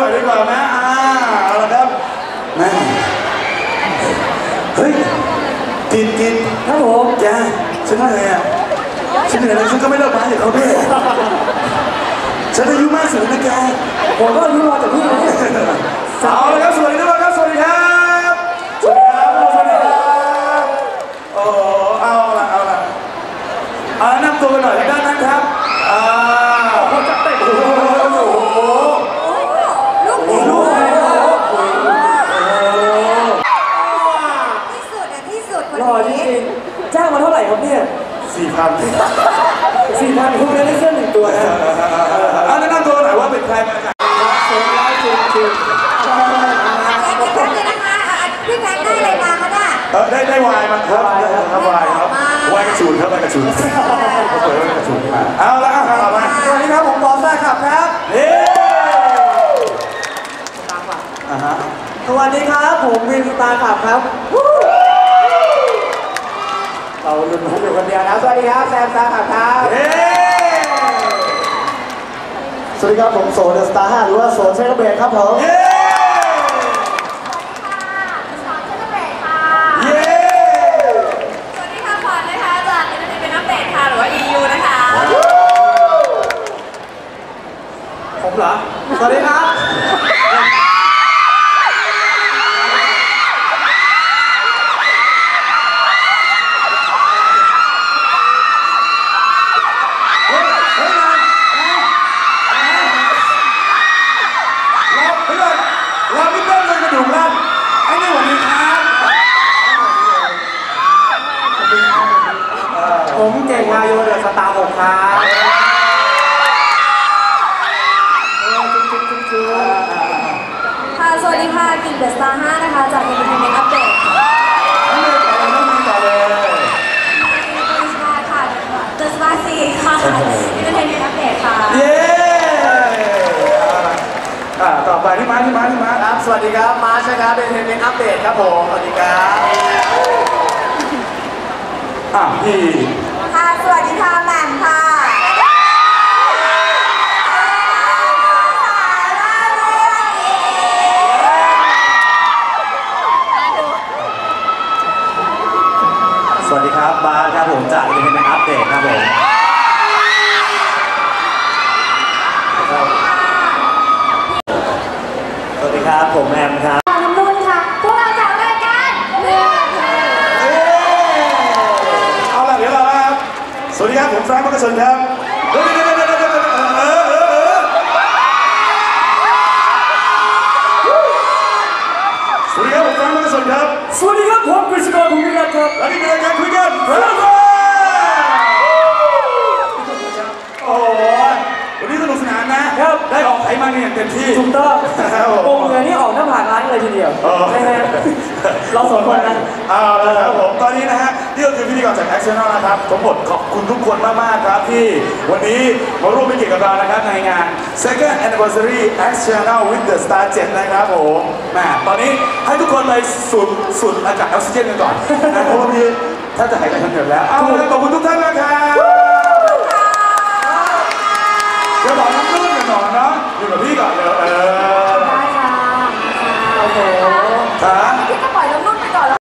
หน่อยดีกว่านะอ่าเอาละครับแม่เฮ้ยกินกินครับผมแกฉันเหนื่อยอะฉันเหนื่อยแล้วฉันก็ไม่เลิกมาจากเขาด้วยฉันอายุมากสุดนะแกผมก็รู้มาจากพี่นะเนี่ยเอาละครับสวัสดีทุกคนครับสวัสดีครับสวัสดีครับสวัสดีครับโอ้เอาละเอาละเอาละนำตัวกันหน่อยทางด้านนั้นครับอ่าผมจะเตะ สี่พันสี่พันคุณได้เสื้อหนึ่งตัวนะเอาแนะนำตัวหน่อยว่าเป็นใครมาจากเซ็งแล้วจริงจริงแจ็คแจ็คเลยนะคะอะพี่แจ็คได้อะไรมาคะเนี่ยเออได้ได้วายมาครับได้ครับวายครับวายกระชูนครับวายกระชูนเขาสวยวายกระชูนมาเอาละเอาต่อมาสวัสดีครับผมบอสได้ขับครับเฮ้อ่าฮะสวัสดีครับผมวินสตาร์ขับครับ เราลุ้นผมอยู่คนเดียวนะสวัสดีครับแซมสตาร์ขับครับเฮ้สวัสดีครับผมโซเดอะสตาร์ห้าหรือว่าโซเซอร์เบรครับผมเย้สอนเชนเบรค่ะเย้สวัสดีค่ะพรนะคะจากอินเทอร์เน็ตเป็นอัปเดตค่ะหรือว่า EU นะคะผมเหรอ สวัสดีครับ ผมเก่งวาโยเดอะสตาร์หกครับเออจุ๊บจุ๊บจุ๊บจุ๊บค่ะ สวัสดีค่ะ กิ่งเดอะสตาร์5นะคะ จากอินเทอร์เน็ตอัปเดตค่ะน้องเมย์ต่อเลยน้องเมย์ต่อเลยไม่ใช่ค่ะเดอะสตาร์4ค่ะอินเทอร์เน็ตอัปเดตค่ะ เย้อ่าต่อไปที่มาที่มาที่มาครับ สวัสดีครับ มาร์ชนะครับเป็นเทนเมนอัปเดตครับผม สวัสดีครับอะพี่ ค่ะ สวัสดีค่ะแหม่มค่ะสวัสดีครับบาสครับผมจากอินเทอร์เน็ตอัปเดตครับผม สวัสดีครับ ผมแอมครับ น้ำนุ่นค่ะ พวกเราจากรายการเรื่องเธอ เอ้เอาล่ะเดี๋ยวเราครับ สวัสดีครับ ผมแฟรงค์มักกะชนครับสวัสดีครับผมแฟรงค์มักกะชนครับ สวัสดีครับผมกฤษกรภูมิรัตน์ครับและนี่คือรายการคุยกันเพื่อนโอ้โหวันนี้สนุกสนานนะครับ ได้ออกไขมันเนี่ยเต็มที่ ถูกต้องครับผมปงเงินนี่ออกหน้าผากร้านเลยทีเดียวเออนะฮะเราสองคนนะเอาละครับผม ตอนนี้นะฮะ คือพิธีกรจาก Action นะครับทั้งหมดขอบคุณทุกคนมากๆครับที่วันนี้มาร่วมเป็นเกียรติกับเรานะครับในงาน Second Anniversary Action with the Star 7 นะครับผมแหมตอนนี้ให้ทุกคนไปสูดสูดอากาศออกซิเจนกันก่อนนะเพราะว่าพี่ถ้าจะหายใจทันเดือดแล้วเอาละขอบคุณทุกท่านนะครับ